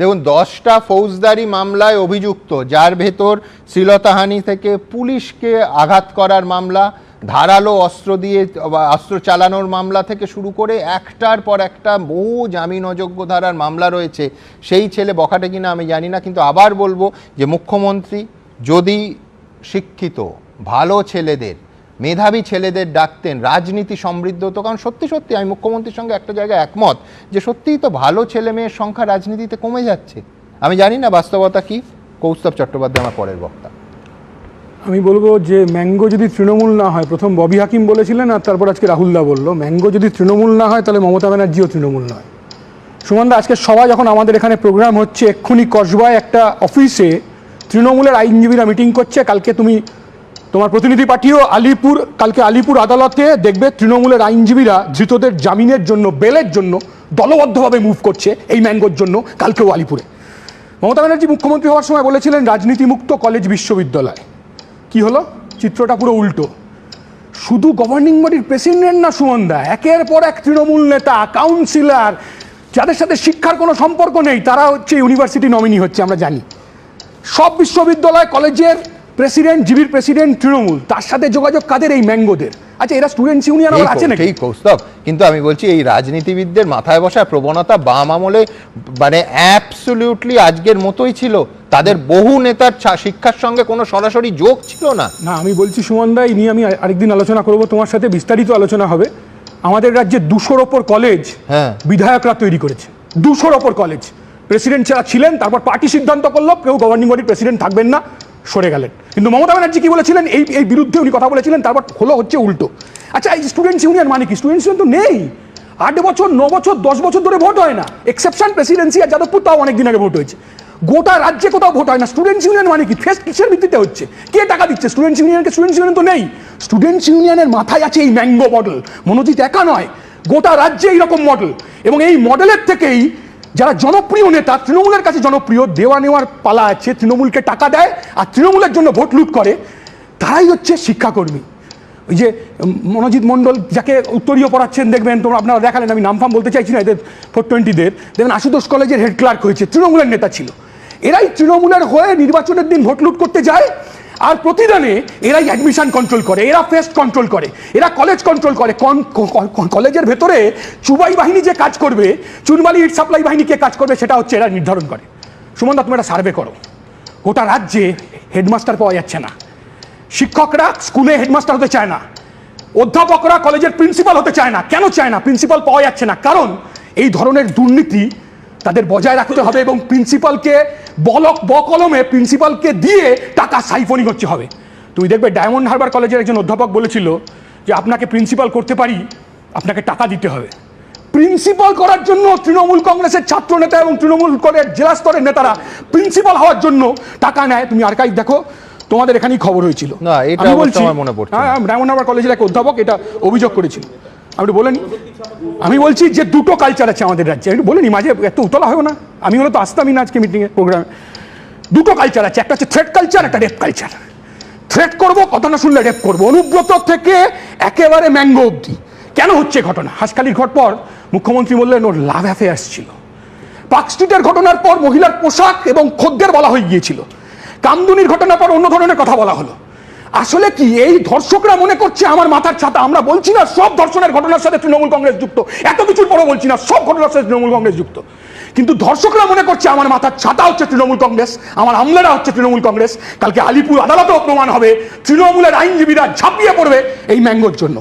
দেখুন, দশটা ফৌজদারি মামলায় অভিযুক্ত, যার ভেতর শ্লীলতাহানি থেকে পুলিশকে আঘাত করার মামলা, ধারালো অস্ত্র দিয়ে অস্ত্র চালানোর মামলা থেকে শুরু করে একটার পর একটা বহু জামিন অযোগ্য ধারার মামলা রয়েছে। সেই ছেলে বখাটে কিনা আমি জানি না, কিন্তু আবার বলব যে মুখ্যমন্ত্রী যদি শিক্ষিত, ভালো ছেলেদের মেধাবী ছেলেদের ডাকতেন রাজনীতি সমৃদ্ধ হতো। কারণ সত্যি সত্যি আমি মুখ্যমন্ত্রীর সঙ্গে একটা জায়গায় একমত যে সত্যিই তো ভালো ছেলে মেয়ের সংখ্যা রাজনীতিতে কমে যাচ্ছে। আমি জানি না বাস্তবতা কি। কৌস্তব চট্টোপাধ্যায় আমার পরের বক্তা। আমি বলব যে ম্যাঙ্গো যদি তৃণমূল না হয়, প্রথম ববি হাকিম বলেছিলেন আর তারপর আজকে রাহুলদা বলল, ম্যাঙ্গো যদি তৃণমূল না হয়, তাহলে মমতা ব্যানার্জিও তৃণমূল নয়। সুমনদা আজকে সবাই যখন আমাদের এখানে প্রোগ্রাম হচ্ছে, এক্ষুনি কসবায় একটা অফিসে তৃণমূলের আইনজীবীরা মিটিং করছে, কালকে তুমি তোমার প্রতিনিধি পাঠিও আলিপুর, কালকে আলিপুর আদালতে দেখবে তৃণমূলের আইনজীবীরা ধৃতদের জামিনের জন্য, বেলের জন্য দলবদ্ধভাবে মুভ করছে এই ম্যাঙ্গোর জন্য কালকেও আলিপুরে। মমতা ব্যানার্জি মুখ্যমন্ত্রী হওয়ার সময় বলেছিলেন, রাজনীতিমুক্ত কলেজ বিশ্ববিদ্যালয়। কি হলো? চিত্রটা পুরো উল্টো। শুধু গভর্নিং বডির প্রেসিডেন্ট না সুমনদা একের পর এক তৃণমূল নেতা কাউন্সিলর যাদের সাথে শিক্ষার কোনো সম্পর্ক নেই, তারা হচ্ছে ইউনিভার্সিটি নমিনি হচ্ছে, আমরা জানি। সব বিশ্ববিদ্যালয় কলেজের প্রেসিডেন্ট জিবির প্রেসিডেন্ট তৃণমূল তার সাথে যোগাযোগ কাদের এই ম্যাঙ্গোদের? আচ্ছা এরা স্টুডেন্টস ইউনিয়ন আবার আছে নাকি? কৌস্তব কিন্তু আমি বলছি এই রাজনীতিবিদদের মাথায় বসার প্রবণতা বাম আমলে মানে অ্যাবসলিউটলি আজকের মতোই ছিল। তাদের বহু নেতার শিক্ষার সঙ্গে কোনো সরাসরি যোগ ছিল না। না আমি বলছি সুমনদা এই নিয়ে আমি আরেকদিন আলোচনা করব তোমার সাথে বিস্তারিত আলোচনা হবে। আমাদের রাজ্যে দুশোর ওপর কলেজ হ্যাঁ। বিধায়করা তৈরি করেছে। দুশোর ওপর কলেজ প্রেসিডেন্ট যারা ছিলেন তারপর পার্টি সিদ্ধান্ত করল কেউ গভর্নিং বডির প্রেসিডেন্ট থাকবেন না। সরে গেলেন। কিন্তু মমতা ব্যানার্জি কি বলেছিলেন? এই এই বিরুদ্ধে উনি কথা বলেছিলেন, তারপর হলো হচ্ছে উল্টো। আচ্ছা এই স্টুডেন্টস ইউনিয়ন মানে কি? স্টুডেন্টস ইউনিয়ন তো নেই। আট বছর, ন বছর, দশ বছর ধরে ভোট হয় না। এক্সেপশন প্রেসিডেন্সি আর যাদবপুর তাও অনেক দিন আগে ভোট হয়েছে। গোটা রাজ্যে কোথাও ভোট হয় না। স্টুডেন্টস ইউনিয়ন মানে কি? ফেস্ট কিসের ভিত্তিতে হচ্ছে? কে টাকা দিচ্ছে? স্টুডেন্টস ইউনিয়নকে স্টুডেন্টস ইউনিয়ন তো নেই। স্টুডেন্টস ইউনিয়নের মাথায় আছে এই ম্যাঙ্গো মডেল মনোজিৎ একা নয়। গোটা রাজ্যে এইরকম মডেল এবং এই মডেলের থেকেই যারা জনপ্রিয় নেতা, তৃণমূলের কাছে জনপ্রিয়, দেওয়া নেওয়ার পালা আছে, তৃণমূলকে টাকা দেয় আর তৃণমূলের জন্য ভোট লুট করে, তারাই হচ্ছে শিক্ষাকর্মী। ওই যে মনোজিৎ মণ্ডল যাকে উত্তরীয় পড়াচ্ছেন, দেখবেন তোমরা আপনারা দেখালেন, আমি নাম ফাম বলতে চাইছি না, এদের ফোর টোয়েন্টিদের। দেখবেন আশুতোষ কলেজের হেড ক্লার্ক হয়েছে, তৃণমূলের নেতা ছিল। এরাই তৃণমূলের হয়ে নির্বাচনের দিন ভোট লুট করতে যায় আর প্রতিদানে এরাই অ্যাডমিশন কন্ট্রোল করে, এরা ফেস্ট কন্ট্রোল করে, এরা কলেজ কন্ট্রোল করে। কলেজের ভেতরে চুবাই বাহিনী যে কাজ করবে চুনবালি ইট সাপ্লাই বাহিনী কে কাজ করবে, সেটা হচ্ছে এরা নির্ধারণ করে। সুমনদা তুমি একটা সার্ভে করো। গোটা রাজ্যে হেডমাস্টার পাওয়া যাচ্ছে না। শিক্ষকরা স্কুলে হেডমাস্টার হতে চায় না। অধ্যাপকরা কলেজের প্রিন্সিপাল হতে চায় না। কেন চায় না? প্রিন্সিপাল পাওয়া যাচ্ছে না। কারণ এই ধরনের দুর্নীতি তাদের বজায় রাখতে হবে এবং প্রিন্সিপালকে বলক বকলমে প্রিন্সিপালকে দিয়ে টাকা সাইফনিং হচ্ছে হবে। তুমি দেখবে ডায়মন্ড হারবার কলেজের একজন অধ্যাপক বলেছিল যে আপনাকে প্রিন্সিপাল করতে পারি আপনাকে টাকা দিতে হবে। প্রিন্সিপাল করার জন্য তৃণমূল কংগ্রেসের ছাত্র নেতা এবং তৃণমূল কংগ্রেস জেলা স্তরের নেতারা প্রিন্সিপাল হওয়ার জন্য টাকা নেয়। তুমি আর্কাইভ দেখো তোমাদের এখানেই খবর হয়েছিল। না, এটা আমি বলছি মনে হ্যাঁ ডায়মন্ড হারবার কলেজের এক অধ্যাপক এটা অভিযোগ করেছিল। একটু বলেনি। আমি বলছি যে দুটো কালচার আছে আমাদের রাজ্যে। আমি বলিনি মাঝে এত উতলা হয় না। আমি হলো তো আসতামই না আজকে মিটিংয়ে প্রোগ্রামে দুটো কালচার আছে, একটা হচ্ছে থ্রেড কালচার একটা রেপ কালচার থ্রেট করব কথা না শুনলে রেপ করব। অনুব্রত থেকে একেবারে ম্যাঙ্গো অবধি। কেন হচ্ছে ঘটনা? হাসখালির ঘট পর মুখ্যমন্ত্রী বললেন, ওর লাভ অ্যাফেয়ার্স ছিল। পার্ক স্ট্রিটের ঘটনার পর মহিলার পোশাক এবং খদ্দের বলা হয়ে গিয়েছিল। কামদুনির ঘটনার পর অন্য ধরনের কথা বলা হলো। আসলে কি এই ধর্ষকরা মনে করছে আমার মাথার ছাতা? আমরা বলছি না সব ধর্ষণের ঘটনার সাথে তৃণমূল কংগ্রেস যুক্ত। এত কিছুর পরও বলছি না সব ঘটনার সাথে তৃণমূল কংগ্রেস যুক্ত। কিন্তু ধর্ষকরা মনে করছে আমার মাথার ছাতা হচ্ছে তৃণমূল কংগ্রেস, আমার আমলারা হচ্ছে তৃণমূল কংগ্রেস। কালকে আলিপুর আদালতেও প্রমাণ হবে, তৃণমূলের আইনজীবীরা ঝাঁপিয়ে পড়বে এই ম্যাঙ্গোর জন্য।